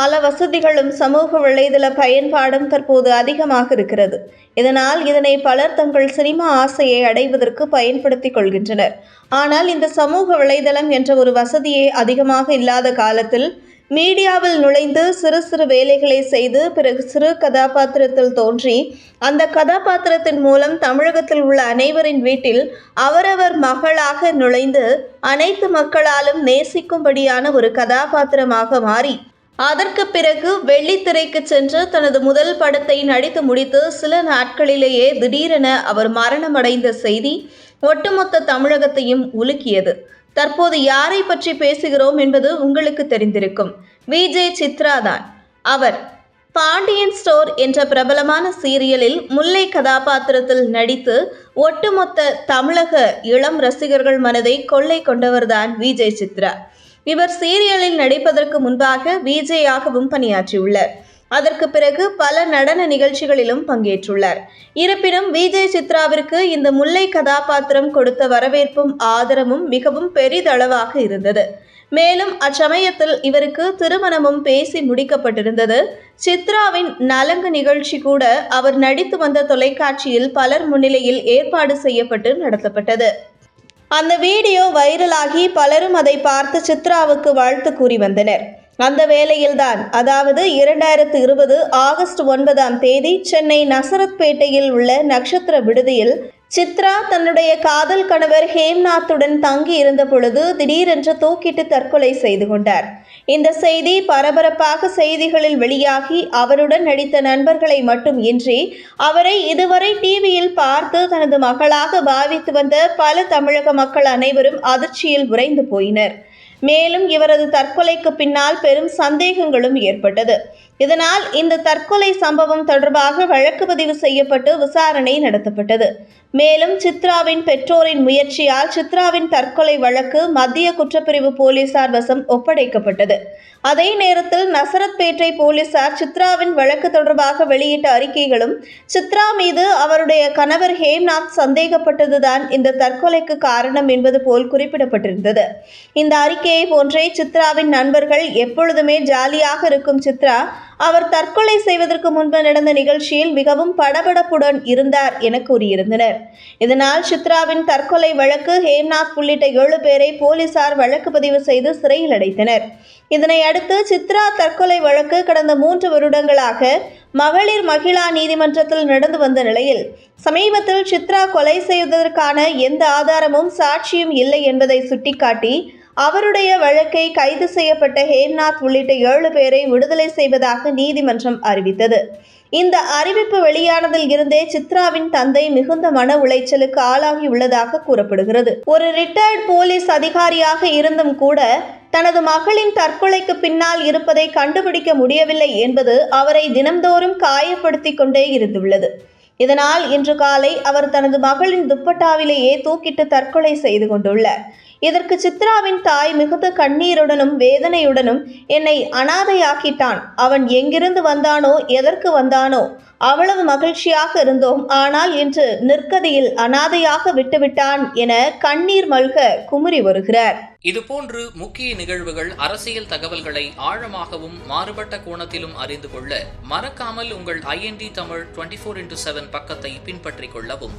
பல வசதிகளும் சமூக வலைதள பயன்பாடும் தற்போது அதிகமாக இருக்கிறது. இதனால் இதனை பலர் தங்கள் சினிமா ஆசையை அடைவதற்கு பயன்படுத்திக் கொள்கின்றனர். ஆனால் இந்த சமூக வலைதளம் என்ற ஒரு வசதியே அதிகமாக இல்லாத காலத்தில் மீடியாவில் நுழைந்து சிறு சிறு வேலைகளை செய்து பிறகு சிறு கதாபாத்திரத்தில் தோன்றி அந்த கதாபாத்திரத்தின் மூலம் தமிழகத்தில் உள்ள அனைவரின் வீட்டில் அவரவர் மகளாக நுழைந்து அனைத்து மக்களாலும் நேசிக்கும்படியான ஒரு கதாபாத்திரமாக மாறி அதற்கு பிறகு வெள்ளித்திரைக்கு சென்று தனது முதல் படத்தை நடித்து முடித்து சில நாட்களிலேயே திடீரென அவர் மரணமடைந்த செய்தி ஒட்டுமொத்த தமிழகத்தையும் உலுக்கியது. தற்போது யாரை பற்றி பேசுகிறோம் என்பது உங்களுக்கு தெரிந்திருக்கும். விஜே சித்ரா தான் அவர் பாண்டியன் ஸ்டோர் என்ற பிரபலமான சீரியலில் முல்லை கதாபாத்திரத்தில் நடித்து ஒட்டுமொத்த தமிழக இளம் ரசிகர்கள் மனதை கொள்ளை கொண்டவர்தான் விஜய் சித்ரா. இவர் சீரியலில் நடிப்பதற்கு முன்பாக விஜேயாகவும் பணியாற்றியுள்ளார். அதற்கு பிறகு பல நடன நிகழ்ச்சிகளிலும் பங்கேற்றுள்ளார். இருப்பினும் விஜய் சித்ராவிற்கு இந்த முல்லை கதாபாத்திரம் கொடுத்த வரவேற்பும் ஆதரவும் மிகவும் பெரிதளவாக இருந்தது. மேலும் அச்சமயத்தில் இவருக்கு திருமணமும் பேசி முடிக்கப்பட்டிருந்தது. சித்ராவின் நலங்கு நிகழ்ச்சி கூட அவர் நடித்து வந்த தொலைக்காட்சியில் பலர் முன்னிலையில் ஏற்பாடு செய்யப்பட்டு நடத்தப்பட்டது. அந்த வீடியோ வைரலாகி பலரும் அதை பார்த்து சித்ராவுக்கு வாழ்த்து கூறி வந்தனர். அந்த வேளையில்தான் அதாவது இரண்டாயிரத்து இருபது ஆகஸ்ட் ஒன்பதாம் தேதி சென்னை நசரத்பேட்டையில் உள்ள நட்சத்திர விடுதியில் சித்ரா தன்னுடைய காதல் கணவர் ஹேம்நாத்துடன் தங்கி இருந்த பொழுது திடீரென்று தூக்கிட்டு தற்கொலை செய்து கொண்டார். இந்த செய்தி பரபரப்பாக செய்திகளில் வெளியாகி அவருடன் நடித்த நண்பர்களை மட்டும் இன்றி அவரை இதுவரை டிவியில் பார்த்து தனது மகளாக பாவித்து வந்த பல தமிழக மக்கள் அனைவரும் அதிர்ச்சியில் உறைந்து போயினர். மேலும் இவரது தற்கொலைக்கு பின்னால் பெரும் சந்தேகங்களும் ஏற்பட்டது. இதனால் இந்த தற்கொலை சம்பவம் தொடர்பாக வழக்கு பதிவு செய்யப்பட்டு விசாரணை நடத்தப்பட்டது. மேலும் சித்ராவின் பெற்றோரின் முயற்சியால் சித்ராவின் தற்கொலை வழக்கு மத்திய குற்றப்பிரிவு போலீசார் வசம் ஒப்படைக்கப்பட்டது. அதே நேரத்தில் நசரத்பேட்டை போலீசார் சித்ராவின் வழக்கு தொடர்பாக வெளியிட்ட அறிக்கைகளும் சித்ரா மீது அவருடைய கணவர் ஹேம்நாத் சந்தேகப்பட்டதுதான் இந்த தற்கொலைக்கு காரணம் என்பது போல் குறிப்பிடப்பட்டிருந்தது. இந்த அறிக்கையை போன்றே சித்ராவின் நண்பர்கள் எப்பொழுதுமே ஜாலியாக இருக்கும் சித்ரா அவர் தற்கொலை செய்வதற்கு முன்பு நடந்த நிகழ்ச்சியில் மிகவும் படபடப்புடன் இருந்தார் என கூறியிருந்தனர். இதனால் சித்ராவின் தற்கொலை வழக்கு ஹேம்நாத் உள்ளிட்ட ஏழு பேரை போலீசார் வழக்கு பதிவு செய்து சிறையில் அடைத்தனர். இதனை அடுத்து சித்ரா தற்கொலை வழக்கு கடந்த மூன்று வருடங்களாக மகளிர் மகிழா நீதிமன்றத்தில் நடந்து வந்த நிலையில் சமீபத்தில் சித்ரா கொலை செய்வதற்கான எந்த ஆதாரமும் சாட்சியும் இல்லை என்பதை சுட்டிக்காட்டி அவருடைய வழக்கை கைது செய்யப்பட்ட ஹேம்நாத் உள்ளிட்ட ஏழு பேரை விடுதலை செய்வதாக நீதிமன்றம் அறிவித்தது. இந்த அறிவிப்பு வெளியானதில் இருந்தே சித்ராவின் தந்தை மிகுந்த மன உளைச்சலுக்கு ஆளாகி உள்ளதாக கூறப்படுகிறது. ஒரு ரிட்டையர்ட் போலீஸ் அதிகாரியாக இருந்தும் கூட தனது மகளின் தற்கொலைக்கு பின்னால் இருப்பதை கண்டுபிடிக்க முடியவில்லை என்பது அவரை தினம்தோறும் காயப்படுத்தி கொண்டே இருந்துள்ளது. இதனால் இன்று காலை அவர் தனது மகளின் துப்பட்டாவிலேயே தூக்கிட்டு தற்கொலை செய்து கொண்டுள்ளார். இதற்கு சித்ராவின் தாய் மிகுந்த கண்ணீருடனும் வேதனையுடனும் என்னை அனாதையாக்கிட்டான். அவன் எங்கிருந்து வந்தானோ எதற்கு வந்தானோ அவ்வளவு மகிழ்ச்சியாக இருந்தோம். ஆனால் இன்று நிற்கதியில் அனாதையாக விட்டுவிட்டான் என கண்ணீர் மல்க குமுறி வருகிறார். இதுபோன்று முக்கிய நிகழ்வுகள் அரசியல் தகவல்களை ஆழமாகவும் மாறுபட்ட கோணத்திலும் அறிந்து கொள்ள மறக்காமல் உங்கள் IND Tamil twenty four into seven பக்கத்தை பின்பற்றிக் கொள்ளவும்.